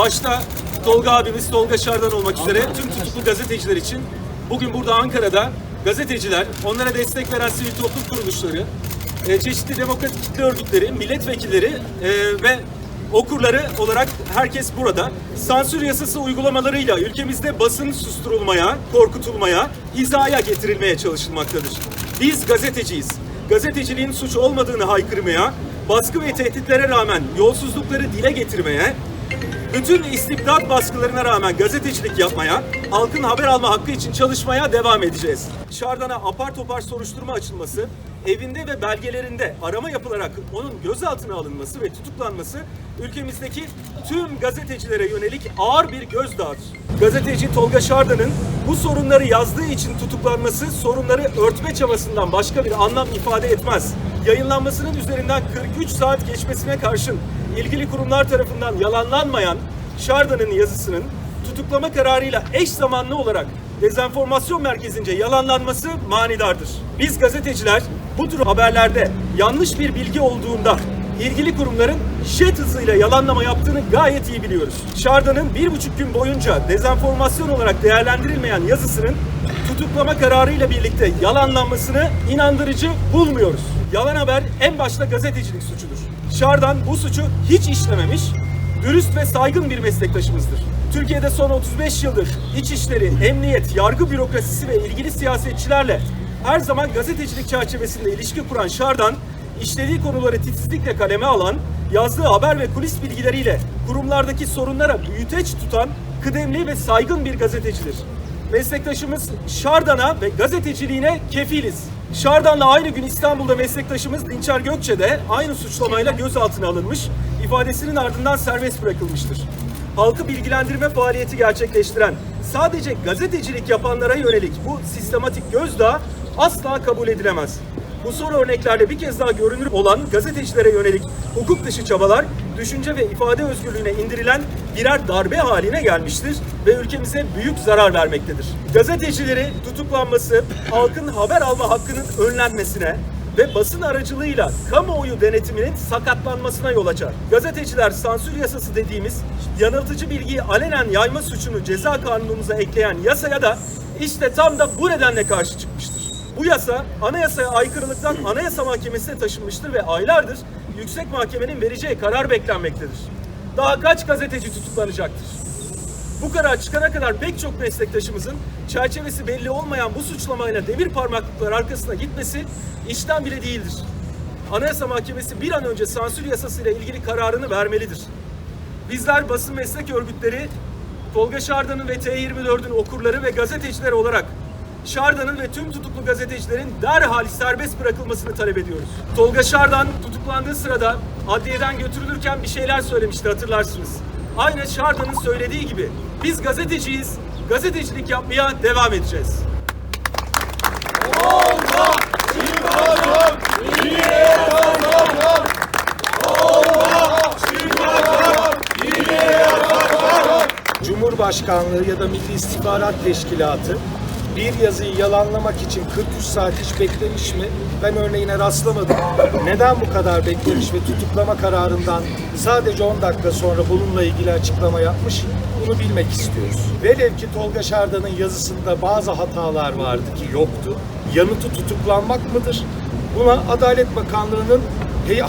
başta Tolga abimiz Tolga Şardan olmak üzere tüm tutuklu gazeteciler için bugün burada Ankara'da gazeteciler, onlara destek veren sivil toplum kuruluşları, e, çeşitli demokratik kitle örgütleri, milletvekilleri e, ve okurları olarak herkes burada. Sansür yasası uygulamalarıyla ülkemizde basın susturulmaya, korkutulmaya, hizaya getirilmeye çalışılmaktadır. Biz gazeteciyiz. Gazeteciliğin suç olmadığını haykırmaya, baskı ve tehditlere rağmen yolsuzlukları dile getirmeye, bütün istibdat baskılarına rağmen gazetecilik yapmaya, halkın haber alma hakkı için çalışmaya devam edeceğiz. Şardan'a apar topar soruşturma açılması, evinde ve belgelerinde arama yapılarak onun gözaltına alınması ve tutuklanması ülkemizdeki tüm gazetecilere yönelik ağır bir gözdağıdır. Gazeteci Tolga Şardan'ın bu sorunları yazdığı için tutuklanması sorunları örtme çabasından başka bir anlam ifade etmez. Yayınlanmasının üzerinden 43 saat geçmesine karşın ilgili kurumlar tarafından yalanlanmayan Şardan'ın yazısının tutuklama kararıyla eş zamanlı olarak dezenformasyon merkezince yalanlanması manidardır. Biz gazeteciler bu tür haberlerde yanlış bir bilgi olduğunda ilgili kurumların jet hızıyla yalanlama yaptığını gayet iyi biliyoruz. Şardan'ın bir buçuk gün boyunca dezenformasyon olarak değerlendirilmeyen yazısının tutuklama kararıyla birlikte yalanlanmasını inandırıcı bulmuyoruz. Yalan haber en başta gazetecilik suçudur. Şardan bu suçu hiç işlememiş, dürüst ve saygın bir meslektaşımızdır. Türkiye'de son 35 yıldır İçişleri, Emniyet, Yargı bürokrasisi ve ilgili siyasetçilerle her zaman gazetecilik çerçevesinde ilişki kuran Şardan, işlediği konuları titizlikle kaleme alan, yazdığı haber ve kulis bilgileriyle kurumlardaki sorunlara büyüteç tutan kıdemli ve saygın bir gazetecidir. Meslektaşımız Şardan'a ve gazeteciliğine kefiliz. Şardan'la aynı gün İstanbul'da meslektaşımız Dinçer Gökçe de aynı suçlamayla gözaltına alınmış, ifadesinin ardından serbest bırakılmıştır. Halkı bilgilendirme faaliyeti gerçekleştiren, sadece gazetecilik yapanlara yönelik bu sistematik gözdağı asla kabul edilemez. Bu son örneklerde bir kez daha görünür olan gazetecilere yönelik hukuk dışı çabalar, düşünce ve ifade özgürlüğüne indirilen birer darbe haline gelmiştir ve ülkemize büyük zarar vermektedir. Gazetecileri tutuklanması, halkın haber alma hakkının önlenmesine ve basın aracılığıyla kamuoyu denetiminin sakatlanmasına yol açar. Gazeteciler sansür yasası dediğimiz yanıltıcı bilgiyi alenen yayma suçunu ceza kanunumuza ekleyen yasaya da işte tam da bu nedenle karşı çıkmıştır. Bu yasa anayasaya aykırılıktan anayasa mahkemesine taşınmıştır ve aylardır yüksek mahkemenin vereceği karar beklenmektedir. Daha kaç gazeteci tutuklanacaktır? Bu karar çıkana kadar pek çok meslektaşımızın çerçevesi belli olmayan bu suçlamayla demir parmaklıklar arkasına gitmesi işten bile değildir. Anayasa Mahkemesi bir an önce sansür yasasıyla ilgili kararını vermelidir. Bizler basın meslek örgütleri Tolga Şardan'ın ve T24'ün okurları ve gazetecileri olarak Şardan'ın ve tüm tutuklu gazetecilerin derhal serbest bırakılmasını talep ediyoruz. Tolga Şardan tutuklandığı sırada adliyeden götürülürken bir şeyler söylemişti hatırlarsınız. Aynen Şardan'ın söylediği gibi biz gazeteciyiz, gazetecilik yapmaya devam edeceğiz. Cumhurbaşkanlığı ya da Milli İstihbarat Teşkilatı bir yazıyı yalanlamak için 43 saat hiç beklemiş mi? Ben örneğine rastlamadım. Neden bu kadar beklemiş ve tutuklama kararından sadece 10 dakika sonra bununla ilgili açıklama yapmış? Bunu bilmek istiyoruz. Velev ki Tolga Şardan'ın yazısında bazı hatalar vardı ki yoktu. Yanıtı tutuklanmak mıdır? Buna Adalet Bakanlığı'nın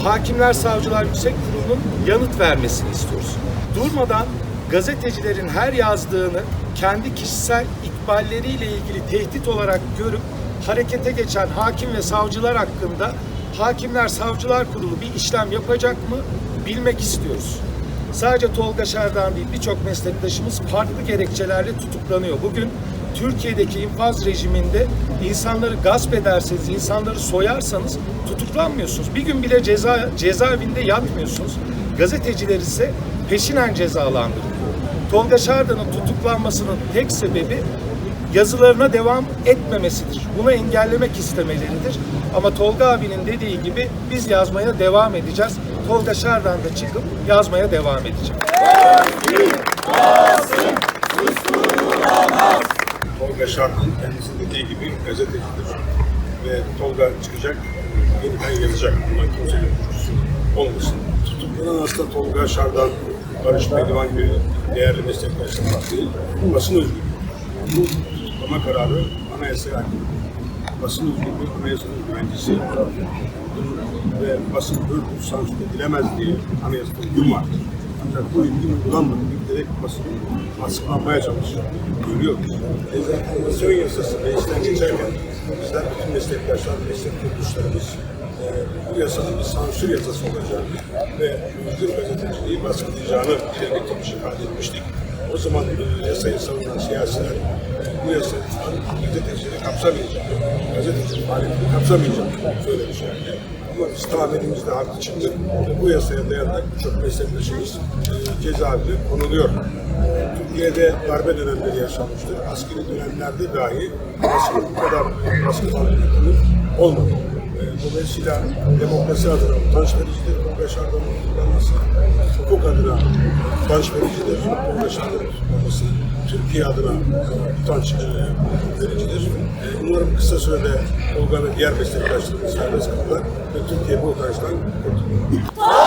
Hakimler Savcılar Yüksek Kurulu'nun yanıt vermesini istiyoruz. Durmadan gazetecilerin her yazdığını kendi kişisel ikballeriyle ilgili tehdit olarak görüp harekete geçen hakim ve savcılar hakkında Hakimler Savcılar Kurulu bir işlem yapacak mı bilmek istiyoruz. Sadece Tolga Şerdan değil birçok meslektaşımız farklı gerekçelerle tutuklanıyor. Bugün Türkiye'deki infaz rejiminde insanları gasp ederseniz, insanları soyarsanız tutuklanmıyorsunuz. Bir gün bile ceza cezaevinde yatmıyorsunuz. Gazeteciler ise peşinen cezalandırılıyor. Tolga Şardan'ın tutuklanmasının tek sebebi yazılarına devam etmemesidir. Bunu engellemek istemeleridir. Ama Tolga abinin dediği gibi biz yazmaya devam edeceğiz. Tolga Şardan da çıkıp yazmaya devam edecek. Tolga Şarkın kendisinin dediği gibi gazetecidir. Ve Tolga çıkacak, yeniden yazacak. Bundan kimsenin kuşkusu olmasın. Tutuklanan hasta Tolga Şardan, Barış Pehlivan gibi değerli meslektaşlarım var değil. Basın özgürlüğü. Tutuklama kararı aykırı. Basın özgürlüğü anayasanın güvencesi ve basın özgürlüğü sansür edilemez diye anayasada hüküm var. Ancak bu hüküm uygulanmadı. Giderek basın baskılanmaya çalışıyor. Görüyor. Enformasyon yasası meclisten geçerken bizler bütün meslektaşlar, meslek kuruluşlarımız e, bu yasanın bir sansür yasası olacağını ve özgür gazeteciliği baskılayacağını dile getirmiş, ifade etmiştik. O zaman e, yasayı savunan siyasiler e, bu yasa gazetecileri kapsamayacak, gazetecilik faaliyetini kapsamayacak söylemişlerdi. Ama biz tahminimizde haklı çıktık ve bu yasaya dayanarak birçok meslektaşımız e, cezaevine konuluyor. Türkiye'de darbe dönemleri yaşanmıştır. Askeri dönemlerde dahi basının bu kadar baskılandığı olmadı. Dolayısıyla demokrasi adına utanç vericidir. Bu yaşardan tutuklanması, hukuk adına utanç vericidir. Bu yaşardan tutuklanması, Türkiye adına e, utanç e, vericidir. E, Umarım kısa sürede Tolga ve diğer meslektaşlarımız serbest kalırlar ve Türkiye bu utançtan kurtulur.